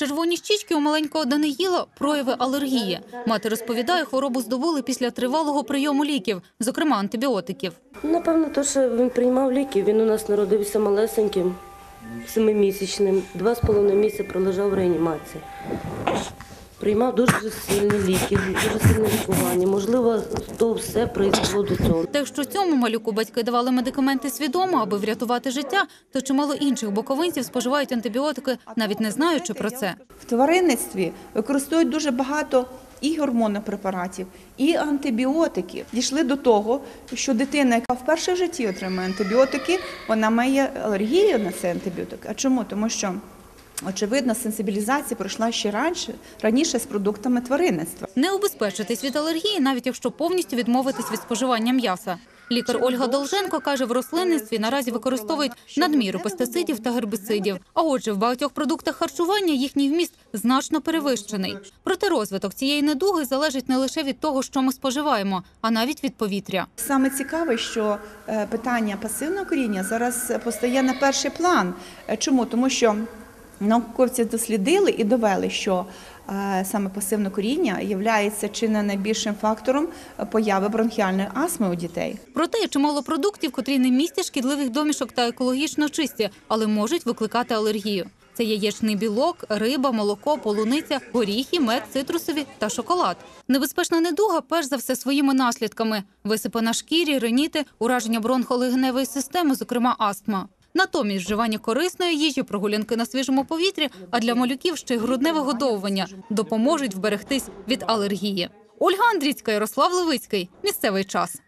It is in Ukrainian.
Червоні щічки у маленького Даниїла – прояви алергії. Мати розповідає, хворобу здобули після тривалого прийому ліків, зокрема антибіотиків. Напевно, то, що він приймав ліки, він у нас народився малесеньким, семимісячним, два з половиною місяці пролежав в реанімації. Приймав дуже сильні ліки, дуже сильне лікування. Можливо, то все призвело до цього. Те, що цьому малюку батьки давали медикаменти свідомо, аби врятувати життя, то чимало інших боковинців споживають антибіотики, навіть не знаючи про це. В тваринництві використовують дуже багато і гормонопрепаратів, і антибіотиків. Дійшли до того, що дитина, яка вперше в житті отримує антибіотики, вона має алергію на цей антибіотик. А чому? Тому що. Очевидно, сенсибілізація пройшла ще раніше, раніше з продуктами тваринництва. Не убезпечитись від алергії, навіть якщо повністю відмовитись від споживання м'яса. Лікар Ольга Долженко каже, в рослинництві наразі використовують надміру пестицидів та гербіцидів. А отже, в багатьох продуктах харчування їхній вміст значно перевищений. Проте розвиток цієї недуги залежить не лише від того, що ми споживаємо, а навіть від повітря. Саме цікаве, що е, питання пасивного коріння зараз постає на перший план. Е, Чому? Тому що науковці дослідили і довели, що е, саме пасивне коріння є чи не найбільшим фактором появи бронхіальної астми у дітей. Проте є чимало продуктів, котрі не містять шкідливих домішок та екологічно чисті, але можуть викликати алергію. Це яєчний білок, риба, молоко, полуниця, горіхи, мед, цитрусові та шоколад. Небезпечна недуга, перш за все, своїми наслідками: висипи на шкірі, реніти, ураження бронхолегеневої системи, зокрема астма. Натомість вживання корисної їжі, прогулянки на свіжому повітрі, а для малюків ще й грудне вигодовування допоможуть вберегтись від алергії. Ольга Андрійська, Ярослав Левицький. Місцевий час.